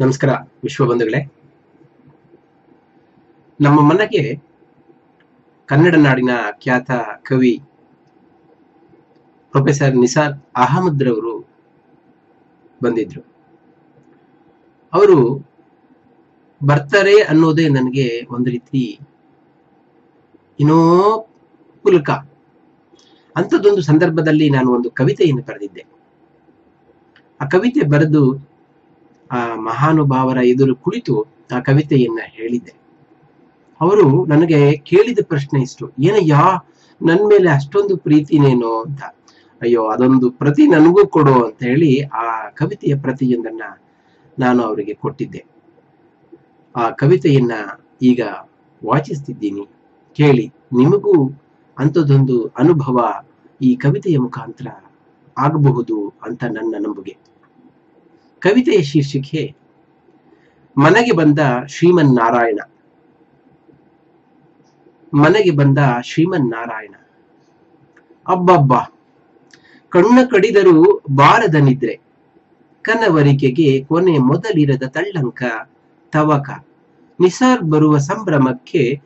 ನಮಸ್ಕಾರ ವಿಶ್ವ ಬಂಧುಗಳೇ ನಮ್ಮ ಮನೆಗೆ ಕನ್ನಡ ನಾಡಿನ ಖ್ಯಾತ ಕವಿ ಪ್ರೊಫೆಸರ್ ನಿಸಾರ್ ಅಹಮದ್ರವರು ಬಂದಿದ್ರು. ಅವರು ಬರ್ತಾರೆ ಅನ್ನೋದೇ ನನಗೆ ಒಂದು ರೀತಿ ಏನೋ ಪುಲ್ಕ ಅಂಥದ್ದೊಂದು ಸಂದರ್ಭದಲ್ಲಿ ನಾನು ಒಂದು ಕವಿತೆಯನ್ನು ಬರೆದಿದ್ದೆ. ಆ ಕವಿತೆ ಬರೆದು ಆ ಮಹಾನುಭಾವರ ಎದುರು ಕುಳಿತು ಆ ಕವಿತೆಯನ್ನ ಹೇಳಿದ್ದೆ. ಅವರು ನನಗೆ ಕೇಳಿದ ಪ್ರಶ್ನೆ ಇಷ್ಟು. ಏನಯ್ಯ, ನನ್ ಮೇಲೆ ಅಷ್ಟೊಂದು ಪ್ರೀತಿನೇನೋ ಅಂತ. ಅಯ್ಯೋ, ಅದೊಂದು ಪ್ರತಿ ನನಗೂ ಕೊಡು ಅಂತ ಹೇಳಿ ಆ ಕವಿತೆಯ ಪ್ರತಿಯೊಂದನ್ನ ನಾನು ಅವರಿಗೆ ಕೊಟ್ಟಿದ್ದೆ. ಆ ಕವಿತೆಯನ್ನ ಈಗ ವಾಚಿಸ್ತಿದ್ದೀನಿ. ಕೇಳಿ, ನಿಮಗೂ ಅಂಥದ್ದೊಂದು ಅನುಭವ ಈ ಕವಿತೆಯ ಮುಖಾಂತರ ಆಗಬಹುದು ಅಂತ ನನ್ನ ನಂಬುಗೆ ಕವಿತೆಯ ಶೀರ್ಷಿಕೆ, ಮನೆಗೆ ಬಂದ ಶ್ರೀಮನ್ ನಾರಾಯಣ ಮನೆಗೆ ಬಂದ ಶ್ರೀಮನ್ ನಾರಾಯಣ ಅಬ್ಬಬ್ಬ, ಕಣ್ಣ ಕಡಿದರೂ ಬಾರದ ನಿದ್ರೆ, ಕನವರಿಕೆಗೆ ಕೊನೆ ಮೊದಲಿರದ ತಳ್ಳಂಕ ತವಕ. ನಿಸಾರ್ ಬರುವ ಸಂಭ್ರಮಕ್ಕೆ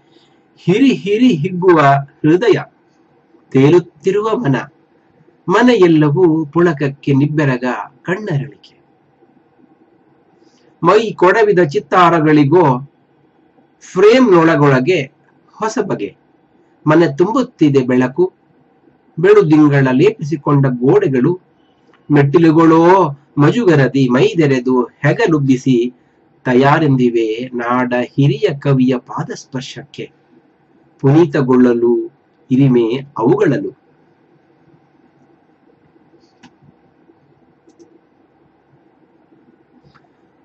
ಹಿರಿ ಹಿರಿ ಹಿಗ್ಗುವ ಹೃದಯ, ತೇಲುತ್ತಿರುವ ಮನ. ಮನೆಯೆಲ್ಲವೂ ಪುಳಕಕ್ಕೆ ನಿಬ್ಬೆರಗ ಕಣ್ಣರಳಿಕೆ. ಮೈ ಕೊಡವಿದ ಚಿತ್ತಾರಗಳಿಗೋ ಫ್ರೇಮ್ನೊಳಗೊಳಗೆ ಹೊಸ ಬಗೆ. ಮನೆ ತುಂಬುತ್ತಿದೆ ಬೆಳಕು. ಬೆಳುದಿಂಗಳ ಲೇಪಿಸಿಕೊಂಡ ಗೋಡೆಗಳು. ಮೆಟ್ಟಿಲುಗಳೋ ಮಜುಗರದಿ ಮೈದೆರೆದು ಹೆಗಲುಬ್ಬಿಸಿ ತಯಾರೆಂದಿವೆ ನಾಡ ಹಿರಿಯ ಕವಿಯ ಪಾದಸ್ಪರ್ಶಕ್ಕೆ. ಪುನೀತಗೊಳ್ಳಲು, ಇರಿಮೆ ಅವುಗಳಲು.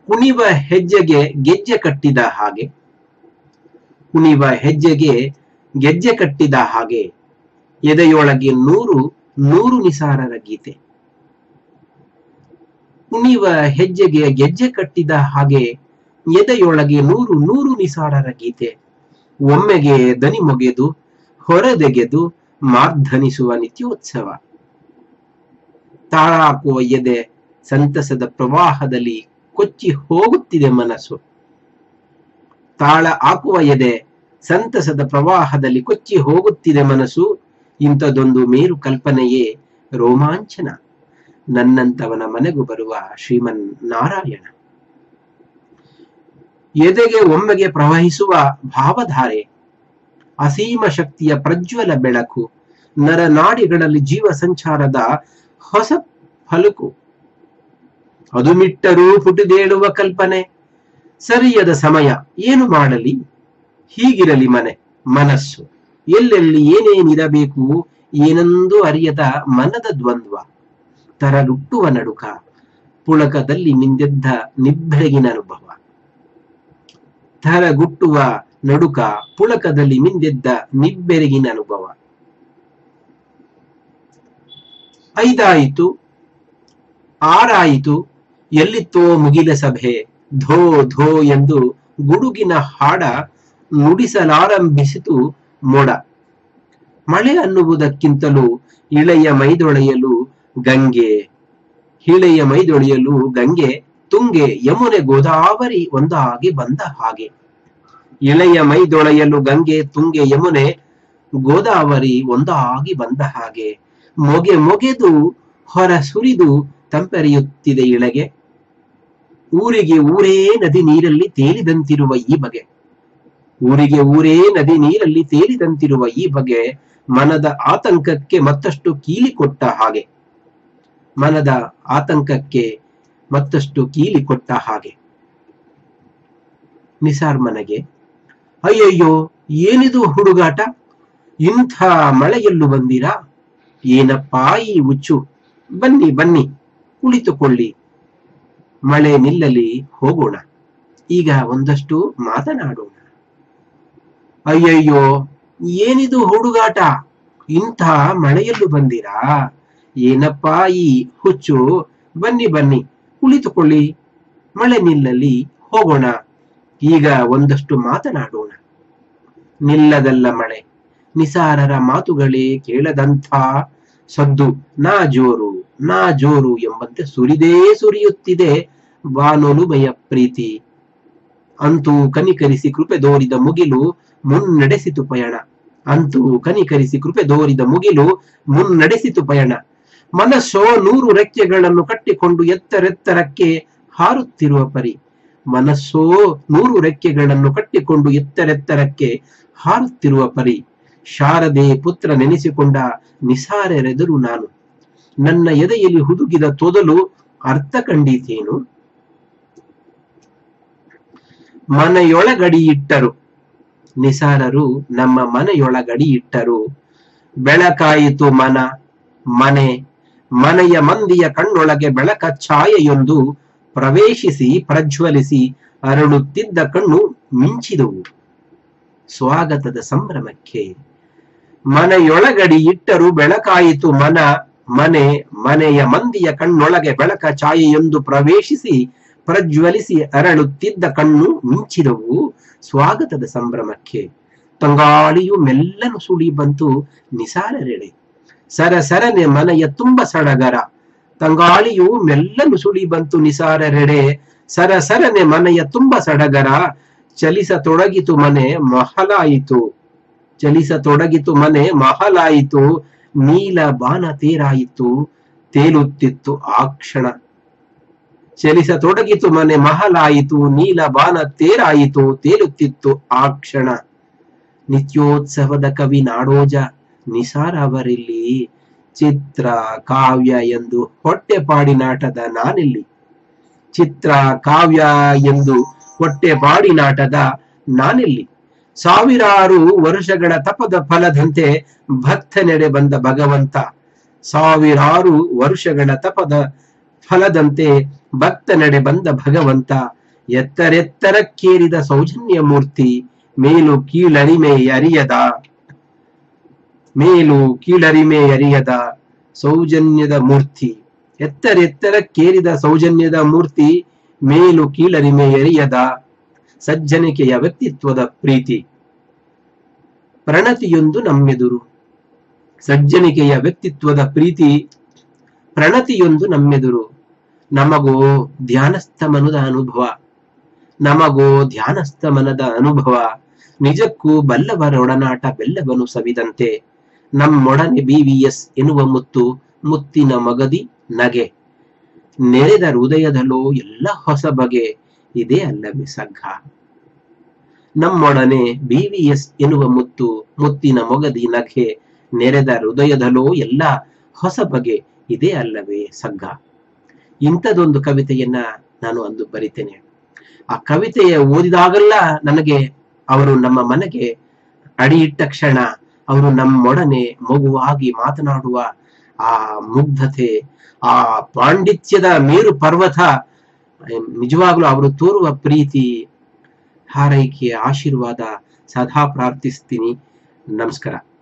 ಕುಣಿವ ಹೆಜ್ಜೆಗೆ ಗೆಜ್ಜೆ ಕಟ್ಟಿದ ಹಾಗೆ. ಕುಣಿವ ಹೆಜ್ಜೆಗೆ ಗೆಜ್ಜೆ ಕಟ್ಟಿದ ಹಾಗೆ. ಎದೆಯೊಳಗೆ ನೂರು ನೂರು ನಿಸಾರರ ಗೀತೆ. ಕುಣಿವ ಹೆಜ್ಜೆಗೆ ಗೆಜ್ಜೆ ಕಟ್ಟಿದ ಹಾಗೆ ಎದೆಯೊಳಗೆ ನೂರು ನೂರು ನಿಸಾರರ ಗೀತೆ. ಒಮ್ಮೆಗೆ ದನಿ ಮೊಗೆದು, ಹೊರದೆಗೆದು ಮಾರ್ಧನಿಸುವ ನಿತ್ಯೋತ್ಸವ. ತಾಳಾಕುವ ಎದೆ ಸಂತಸದ ಪ್ರವಾಹದಲ್ಲಿ ಕೊಚ್ಚಿ ಹೋಗುತ್ತಿದೆ ಮನಸ್ಸು. ತಾಳ ಹಾಕುವ ಎದೆ ಸಂತಸದ ಪ್ರವಾಹದಲ್ಲಿ ಕೊಚ್ಚಿ ಹೋಗುತ್ತಿದೆ ಮನಸ್ಸು. ಇಂಥದೊಂದು ಮೇರು ಕಲ್ಪನೆಯೇ ರೋಮಾಂಚನ. ನನ್ನಂತವನ ಮನೆಗೂ ಬರುವ ಶ್ರೀಮನ್ ನಾರಾಯಣ ಎದೆಗೆ ಒಮ್ಮೆಗೆ ಪ್ರವಹಿಸುವ ಭಾವಧಾರೆ. ಅಸೀಮ ಶಕ್ತಿಯ ಪ್ರಜ್ವಲ ಬೆಳಕು. ನರನಾಡಿಗಳಲ್ಲಿ ಜೀವ ಸಂಚಾರದ ಹೊಸ ಫಲುಕು. ಅದು ಮಿಟ್ಟರೂ ಪುಟಿದೇಳುವ ಕಲ್ಪನೆ. ಸರಿಯದ ಸಮಯ, ಏನು ಮಾಡಲಿ? ಹೀಗಿರಲಿ ಮನೆ, ಮನಸ್ಸು. ಎಲ್ಲೆಲ್ಲಿ ಏನೇನಿರಬೇಕು, ಏನೆಂದು ಅರಿಯದ ಮನದ ದ್ವಂದ್ವ. ತರಲುಟ್ಟುವ ನಡುಕ, ಪುಳಕದಲ್ಲಿ ಮಿಂದೆದ್ದ ನಿಬ್ಬೆಳಗಿನ ಅನುಭವ. ತರಗುಟ್ಟುವ ನಡುಕ, ಪುಳಕದಲ್ಲಿ ಮಿಂದೆದ್ದ ನಿಬ್ಬೆರಗಿನ ಅನುಭವ. ಐದಾಯಿತು, ಆರಾಯಿತು ಎಲ್ಲಿತ್ತೋ ಮುಗಿಲ ಸಭೆ. ಧೋ ಧೋ ಎಂದು ಗುಡುಗಿನ ಹಾಡ ನುಡಿಸಲಾರಂಭಿಸಿತು ಮೋಡ. ಮಳೆ ಅನ್ನುವುದಕ್ಕಿಂತಲೂ ಇಳೆಯ ಮೈದೊಳೆಯಲು ಗಂಗೆ. ಇಳೆಯ ಮೈದೊಳೆಯಲು ಗಂಗೆ, ತುಂಗೆ, ಯಮುನೆ, ಗೋದಾವರಿ ಒಂದಾಗಿ ಬಂದ ಹಾಗೆ. ಇಳೆಯ ಮೈದೊಳೆಯಲು ಗಂಗೆ, ತುಂಗೆ, ಯಮುನೆ, ಗೋದಾವರಿ ಒಂದಾಗಿ ಬಂದ ಹಾಗೆ. ಮೊಗೆ ಮೊಗೆದು ಹೊರ ಸುರಿದು ತಂಪೆರೆಯುತ್ತಿದೆ ಇಳೆಗೆ. ಊರಿಗೆ ಊರೇ ನದಿ ನೀರಲ್ಲಿ ತೇಲಿದಂತಿರುವ ಈ ಬಗೆ. ಊರಿಗೆ ಊರೇ ನದಿ ನೀರಲ್ಲಿ ತೇಲಿದಂತಿರುವ ಈ ಬಗೆ ಮನದ ಆತಂಕಕ್ಕೆ ಮತ್ತಷ್ಟು ಕೀಲಿ ಕೊಟ್ಟ ಹಾಗೆ. ಮನದ ಆತಂಕಕ್ಕೆ ಮತ್ತಷ್ಟು ಕೀಲಿ ಕೊಟ್ಟ ಹಾಗೆ. ನಿಸಾರ್ ಮನೆಗೆ, ಅಯ್ಯಯ್ಯೋ, ಏನಿದು ಹುಡುಗಾಟ? ಇಂಥ ಮಳೆಯಲ್ಲೂ ಬಂದಿರಾ? ಏನಪ್ಪಾ ಈ ಹುಚ್ಚು? ಬನ್ನಿ ಬನ್ನಿ. ಕುಳಿತುಕೊಳ್ಳಿ. ಮಳೆ ನಿಲ್ಲಲಿ ಹೋಗೋಣ. ಈಗ ಒಂದಷ್ಟು ಮಾತನಾಡೋಣ. ಅಯ್ಯಯ್ಯೋ, ಏನಿದು ಹುಡುಗಾಟ? ಇಂಥ ಮಳೆಯಲ್ಲೂ ಬಂದಿರಾ? ಏನಪ್ಪಾ ಈ ಹುಚ್ಚು? ಬನ್ನಿ ಬನ್ನಿ, ಕುಳಿತುಕೊಳ್ಳಿ. ಮಳೆ ನಿಲ್ಲಲಿ ಹೋಗೋಣ. ಈಗ ಒಂದಷ್ಟು ಮಾತನಾಡೋಣ. ನಿಲ್ಲದಲ್ಲ ಮಳೆ. ನಿಸಾರರ ಮಾತುಗಳೇ ಕೇಳದಂಥ ಸದ್ದು ನಾ ಜೋರು. ನಾ ಜೋರು ಎಂಬಂತೆ ಸುರಿದೇ ಸುರಿಯುತ್ತಿದೆ ಬಾನೊಲುಮೆಯ ಪ್ರೀತಿ. ಅಂತೂ ಕನಿಕರಿಸಿ ಕೃಪೆ ದೋರಿದ ಮುಗಿಲು ಮುನ್ನಡೆಸಿತು ಪಯಣ. ಅಂತೂ ಕನಿಕರಿಸಿ ಕೃಪೆ ದೋರಿದ ಮುಗಿಲು ಮುನ್ನಡೆಸಿತು ಪಯಣ. ಮನಸ್ಸೋ ನೂರು ರೆಕ್ಕೆಗಳನ್ನು ಕಟ್ಟಿಕೊಂಡು ಎತ್ತರೆತ್ತರಕ್ಕೆ ಹಾರುತ್ತಿರುವ ಪರಿ. ಮನಸ್ಸೋ ನೂರು ರೆಕ್ಕೆಗಳನ್ನು ಕಟ್ಟಿಕೊಂಡು ಎತ್ತರೆತ್ತರಕ್ಕೆ ಹಾರುತ್ತಿರುವ ಪರಿ. ಶಾರದೆ ಪುತ್ರ ನೆನೆಸಿಕೊಂಡ ನಿಸಾರೆರೆದರು ನಾನು. ನನ್ನ ಎದೆಯಲ್ಲಿ ಹುದುಗಿದ ತೊದಲು ಅರ್ಥ ಕಂಡೀತೇನು ಮನೆಯೊಳಗಡಿ ಇಟ್ಟರು ನಿಸಾರರು ನಮ್ಮ ಮನೆಯೊಳಗಡಿ ಇಟ್ಟರು ಬೆಳಕಾಯಿತು ಮನ, ಮನೆ, ಮನೆಯ ಮಂದಿಯ ಕಣ್ಣೊಳಗೆ ಬೆಳಕ ಛಾಯೆಯೊಂದು ಪ್ರವೇಶಿಸಿ ಪ್ರಜ್ವಲಿಸಿ ಅರಳುತ್ತಿದ್ದ ಕಣ್ಣು ಮಿಂಚಿದವು. ಸ್ವಾಗತದ ಸಂಭ್ರಮಕ್ಕೆ ಮನೆಯೊಳಗಡಿ ಇಟ್ಟರು ಬೆಳಕಾಯಿತು ಮನ ಮನೆ, ಮನೆಯ ಮಂದಿಯ ಕಣ್ಣೊಳಗೆ ಬೆಳಕ ಛಾಯೆಯೊಂದು ಪ್ರವೇಶಿಸಿ ಪ್ರಜ್ವಲಿಸಿ ಅರಳುತ್ತಿದ್ದ ಕಣ್ಣು ಮಿಂಚಿದವು ಸ್ವಾಗತದ ಸಂಭ್ರಮಕ್ಕೆ. ತಂಗಾಳಿಯು ಮೆಲ್ಲನು ಸುಳಿ ಬಂತು ನಿಸಾರರೆಡೆ ಸರಸರನೆ ಮನೆಯ ತುಂಬ ಸಡಗರ. ತಂಗಾಳಿಯು ಮೆಲ್ಲನು ಸುಳಿ ಬಂತು ನಿಸಾರರೆಡೆ ಸರಸರನೆ ಮನೆಯ ತುಂಬ ಸಡಗರ. ಚಲಿಸ ತೊಡಗಿತು ಮನೆ ಮಹಲಾಯಿತು. ಚಲಿಸ ತೊಡಗಿತು ಮನೆ ಮಹಲಾಯಿತು. ನೀಲ ಬಾನ ತೀರಾಯಿತು, ತೇಲುತ್ತಿತ್ತು ಆ ಕ್ಷಣ. ಚಲಿಸತೊಡಗಿತು ಮನೆ ಮಹಲಾಯಿತು, ನೀಲ ಬಾನ ತೇರಾಯಿತು, ತೇಲುತ್ತಿತ್ತು ಆ ಕ್ಷಣ. ನಿತ್ಯೋತ್ಸವದ ಕವಿ ನಾಡೋಜ, ನಿಸಾರ ಅವರಿಲ್ಲಿ ಚಿತ್ರ, ಕಾವ್ಯ ಎಂದು ಹೊಟ್ಟೆಪಾಡಿನಾಟದ ನಾನಿಲ್ಲಿ. ಚಿತ್ರ, ಕಾವ್ಯ ಎಂದು ಹೊಟ್ಟೆಪಾಡಿನಾಟದ ನಾನಿಲ್ಲಿ. ಸಾವಿರಾರು ವರ್ಷಗಳ ತಪದ ಫಲದಂತೆ ಭಕ್ತನೆಡೆ ಬಂದ ಭಗವಂತ. ಸಾವಿರಾರು ವರ್ಷಗಳ ತಪದ ಫಲದಂತೆ ಭಕ್ತನೆಡೆ ಬಂದ ಭಗವಂತ. ಎತ್ತರೆತ್ತರಕ್ಕೇರಿದ ಸೌಜನ್ಯ ಮೂರ್ತಿ ಮೇಲು ಕೀಳರಿಮೆ ಅರಿಯದ. ಮೇಲು ಕೀಳರಿಮೆ ಅರಿಯದ ಸೌಜನ್ಯದ ಮೂರ್ತಿ. ಎತ್ತರೆತ್ತರಕ್ಕೇರಿದ ಸೌಜನ್ಯದ ಮೂರ್ತಿ, ಮೇಲು ಕೀಳರಿಮೆ ಎರಿಯದ ಸಜ್ಜನಿಕೆಯ ವ್ಯಕ್ತಿತ್ವದ ಪ್ರೀತಿ. ಪ್ರಣತಿಯೊಂದು ನಮ್ಮೆದುರು. ಸಜ್ಜನಿಕೆಯ ವ್ಯಕ್ತಿತ್ವದ ಪ್ರೀತಿ ಪ್ರಣತಿಯೊಂದು ನಮ್ಮೆದುರು. ನಮಗೋ ಧ್ಯಾನಸ್ಥ ಮನದ ಅನುಭವ. ನಮಗೋ ಧ್ಯಾನಸ್ಥ ಮನದ ಅನುಭವ. ನಿಜಕ್ಕೂ ಬಲ್ಲವರೊಡನಾಟ ಬೆಲ್ಲವನು ಸವಿದಂತೆ. ನಮ್ಮೊಡನೆ ಬಿವಿಎಸ್ ಎನ್ನುವ ಮುತ್ತು ಮುತ್ತಿನ ಮಗದಿ ನಗೆ. ನೆರೆದ ಹೃದಯದಲ್ಲೋ ಎಲ್ಲ ಹೊಸ ಬಗೆ. ಇದೇ ಅಲ್ಲವೇ ಸಗ್ಗ ನಮ್ಮೊಡನೆ ಬಿವಿಎಸ್ ಎನ್ನುವ ಮುತ್ತು, ಮುತ್ತಿನ ಮೊಗದಿ ನಖೆ ನೆರೆದ ಹೃದಯದಲ್ಲೋ ಎಲ್ಲ ಹೊಸ ಬಗೆ ಇದೇ ಅಲ್ಲವೇ ಸಗ್ಗ ಇಂಥದೊಂದು ಕವಿತೆಯನ್ನ ನಾನು ಅಂದು ಬರಿತೇನೆ. ಆ ಕವಿತೆಯ ಓದಿದಾಗಲ್ಲ ನನಗೆ ಅವರು ನಮ್ಮ ಮನೆಗೆ ಅಡಿಯಿಟ್ಟ ಕ್ಷಣ, ಅವರು ನಮ್ಮೊಡನೆ ಮಗುವಾಗಿ ಮಾತನಾಡುವ ಆ ಮುಗ್ಧತೆ, ಆ ಪಾಂಡಿತ್ಯದ ಮೇರು ಪರ್ವತ ನಿಜವಾಗ್ಲೂ ಅವರು ತೋರುವ ಪ್ರೀತಿ ಹಾರೈಕೆಯ ಆಶೀರ್ವಾದ ಸದಾ ಪ್ರಾರ್ಥಿಸ್ತೀನಿ. ನಮಸ್ಕಾರ.